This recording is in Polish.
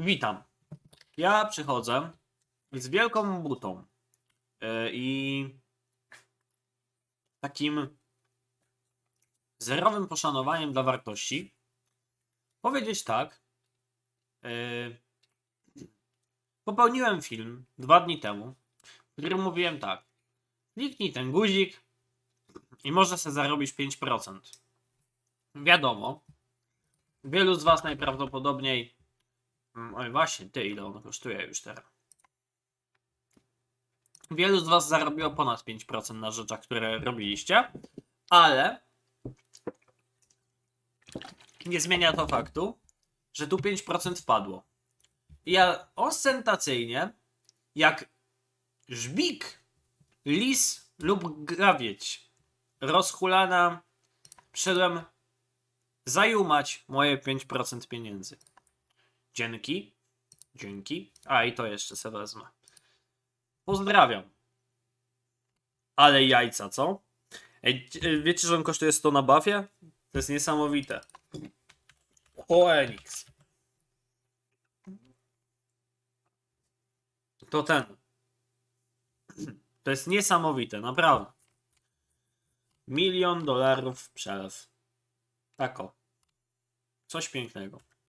Witam. Ja przychodzę z wielką butą yy, i takim zerowym poszanowaniem dla wartości powiedzieć tak. Yy, popełniłem film dwa dni temu, w którym mówiłem tak. Kliknij ten guzik i można sobie zarobić 5%. Wiadomo, wielu z Was najprawdopodobniej. Mm, Oj, właśnie, ty, ile on kosztuje już teraz? Wielu z Was zarobiło ponad 5% na rzeczach, które robiliście, ale nie zmienia to faktu, że tu 5% wpadło. Ja ostentacyjnie, jak żbik, lis lub grawieć rozhulana, przyszedłem zajumać moje 5% pieniędzy. Dzięki. Dzięki. A i to jeszcze sobie wezmę. Pozdrawiam. Ale jajca, co? Ej, c- wiecie, że on kosztuje 100 na buffie? To jest niesamowite. Phoenix. To ten. To jest niesamowite, naprawdę. Milion dolarów przelew. Tako. Coś pięknego.